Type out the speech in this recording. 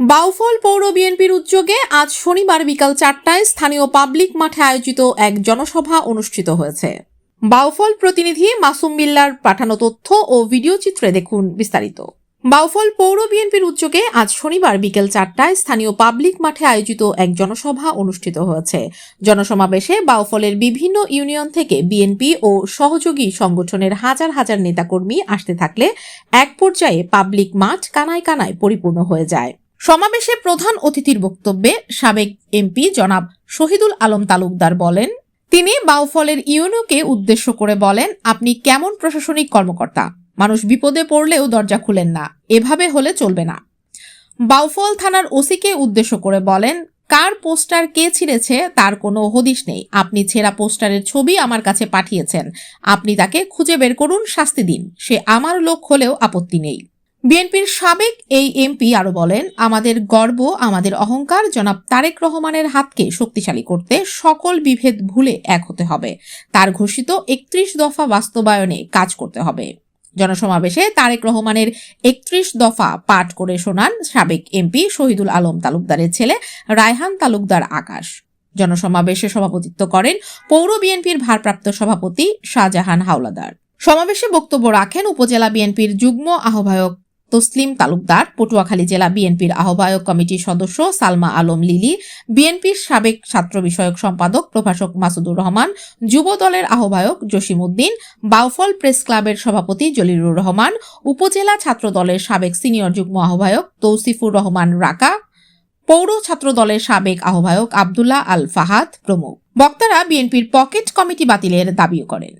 বাউফল পৌর বিএনপির উদ্যোগে আজ শনিবার বিকাল চারটায় স্থানীয় পাবলিক মাঠে আয়োজিত এক জনসভা অনুষ্ঠিত হয়েছে। বাউফল প্রতিনিধি মাসুম বিল্লার পাঠানো তথ্য ও ভিডিও চিত্রে দেখুন বিস্তারিত। বাউফল পৌর বিএনপির উদ্যোগে আজ শনিবার বিকেল চারটায় স্থানীয় পাবলিক মাঠে আয়োজিত এক জনসভা অনুষ্ঠিত হয়েছে। জনসমাবেশে বাউফলের বিভিন্ন ইউনিয়ন থেকে বিএনপি ও সহযোগী সংগঠনের হাজার হাজার নেতাকর্মী আসতে থাকলে এক পর্যায়ে পাবলিক মাঠ কানায় কানায় পরিপূর্ণ হয়ে যায়। সমাবেশে প্রধান অতিথির বক্তব্যে সাবেক এমপি জনাব শহীদুল আলম তালুকদার বলেন, তিনি বাউফলের ইউনোকে উদ্দেশ্য করে বলেন, আপনি কেমন প্রশাসনিক কর্মকর্তা? মানুষ বিপদে পড়লেও দরজা খুলেন না। এভাবে হলে চলবে না। বাউফল থানার ওসিকে উদ্দেশ্য করে বলেন, কার পোস্টার কে ছিঁড়েছে তার কোনো হদিশ নেই। আপনি ছেঁড়া পোস্টারের ছবি আমার কাছে পাঠিয়েছেন। আপনি তাকে খুঁজে বের করুন, শাস্তি দিন। সে আমার লোক হলেও আপত্তি নেই। বিএনপির সাবেক এই এমপি আরও বলেন, আমাদের গর্ব, আমাদের অহংকার, জনাব তারেক রহমানের হাতকে শক্তিশালী করতে সকল বিভেদ ভুলে এক হতে হবে। তার ঘোষিত একত্রিশ দফা বাস্তবায়নে কাজ করতে হবে। জনসমাবেশে তারেক রহমানের একত্রিশ দফা পাঠ করে শোনান সাবেক এমপি শহীদুল আলম তালুকদারের ছেলে রায়হান তালুকদার আকাশ। জনসমাবেশে সভাপতিত্ব করেন পৌর বিএনপির ভারপ্রাপ্ত সভাপতি শাহজাহান হাওলাদার। সমাবেশে বক্তব্য রাখেন উপজেলা বিএনপির যুগ্ম আহ্বায়ক তসলিম তালুকদার, পটুয়াখালী জেলা বিএনপির আহ্বায়ক কমিটির সদস্য সালমা আলম লিলি, বিএনপির সাবেক ছাত্র বিষয়ক সম্পাদক প্রভাষক মাসুদুর রহমান, যুব দলের আহ্বায়ক জসিম উদ্দিন বাউফল প্রেস ক্লাবের সভাপতি জলিলুর রহমান, উপজেলা ছাত্র দলের সাবেক সিনিয়র যুগ্ম আহ্বায়ক তৌসিফুর রহমান রাকা, পৌর ছাত্র দলের সাবেক আহ্বায়ক আবদুল্লাহ আল ফাহাদ প্রমুখ। বক্তারা বিএনপির পকেট কমিটি বাতিলের দাবিও করেন।